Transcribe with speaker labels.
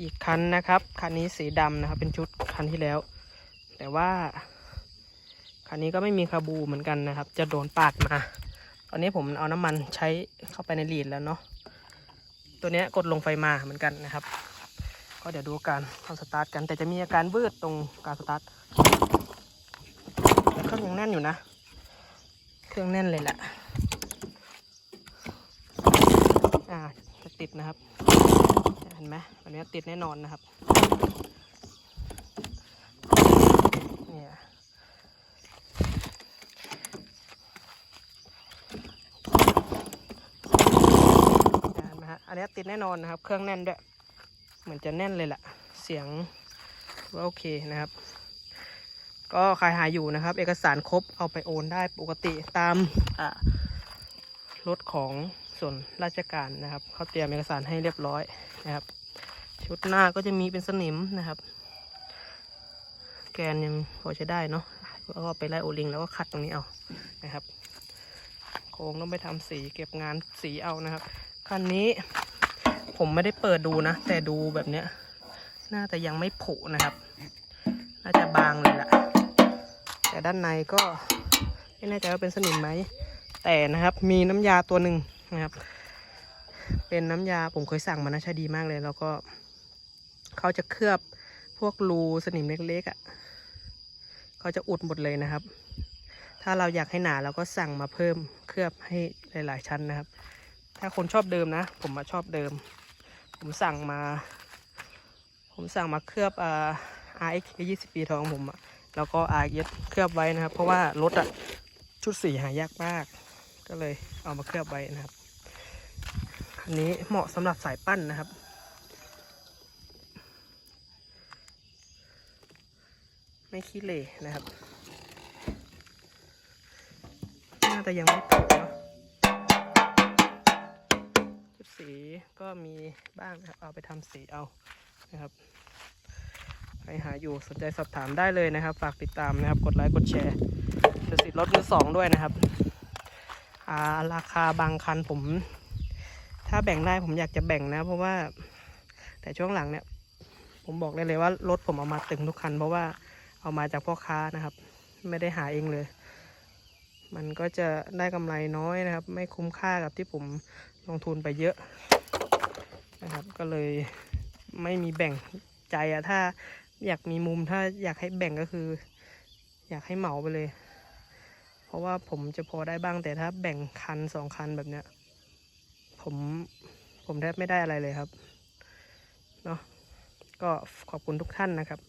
Speaker 1: อีกคันนะครับคันนี้สีดำนะครับ เป็นชุดคันที่แล้ว แต่ว่าคันนี้ก็ไม่มีคาบูเหมือนกันนะครับ จะโดนปาดมา ตอนนี้ผมเอาน้ำมันใช้เข้าไปในลีดแล้วเนาะตัวเนี้ยกดลงไฟมาเหมือนกันนะครับ ก็เดี๋ยวดูการทำสตาร์ทกัน แต่จะมีอาการวืดตรงการสตาร์ทเครื่องยังแน่นอยู่นะ เครื่องแน่นเลยแหละอ่าจะติดนะครับ เห็นไหมอันนี้ติดแน่นอนนะครับเนี่ยเห็นไหมฮะอันนี้ติดแน่นอนนะครับ เครื่องแน่นด้วยเหมือนจะแน่นเลยแหละเสียงว่าโอเคนะครับ ก็ใครหาอยู่นะครับ เอกสารครบเอาไปโอนได้ปกติตามรถของส่วนราชการนะครับเขาเตรียมเอกสารให้เรียบร้อย นะครับ ชุดหน้าก็จะมีเป็นสนิมนะครับ แกนยังพอใช้ได้เนาะแล้วก็ไปไล่โอลิงแล้วก็ขัดตรงนี้เอานะครับ โครงต้องไปทำสีเก็บงานสีเอานะครับคันนี้ผมไม่ได้เปิดดูนะ แต่ดูแบบเนี้ยน่าจะยังไม่ผุนะครับ น่าจะบางเลยแหละแต่ด้านในก็ไม่แน่ใจว่าเป็นสนิมไหมแต่นะครับมีน้ำยาตัวหนึ่งนะครับ เป็นน้ำยาผมเคยสั่งมานะใช้ดีมากเลย แล้วก็เขาจะเคลือบพวกรูสนิมเล็กๆอะ่ะเขาจะอุดหมดเลยนะครับ ถ้าเราอยากให้หนาเราก็สั่งมาเพิ่มเคลือบให้หลาย ๆ ชั้นนะครับ ถ้าคนชอบเดิมนะ ผมมาชอบเดิม ผมสั่งมา ผมสั่งมาเคลือบอ่า RX 20 ปีทองผมอะแล้วก็ RX เคลือบไว้นะครับ เพราะว่ารถอะชุดสีหายากมาก ก็เลยเอามาเคลือบไว้นะครับ อันนี้เหมาะสำหรับสายปั้นนะครับ ไม่ขี้เหร่นะครับ น่าจะยังไม่ถูกเนาะชุดสีก็มีบ้างนะครับ เอาไปทำสีเอานะครับใครหาอยู่สนใจสอบถามได้เลยนะครับ ฝากติดตามนะครับ กดไลค์ กดแชร์จะสิทธิ์รถมือสองด้วยนะครับอ่าราคาบางคันผม ถ้าแบ่งได้ผมอยากจะแบ่งนะ เพราะว่า แต่ช่วงหลังเนี่ย ผมบอกได้เลยว่ารถผมเอามาตึงทุกคัน เพราะว่าเอามาจากพ่อค้านะครับ ไม่ได้หาเองเลย มันก็จะได้กำไรน้อยนะครับ ไม่คุ้มค่ากับที่ผมลงทุนไปเยอะนะครับ ก็เลยไม่มีแบ่งใจอะถ้าอยากมีมุมถ้าอยากให้แบ่งก็คือ อยากให้เหมาไปเลย เพราะว่าผมจะพอได้บ้างแต่ถ้าแบ่งคันสองคันแบบเนี้ย ผมผมแทบไม่ได้อะไรเลยครับเนาะก็ขอบคุณทุกท่านนะครับ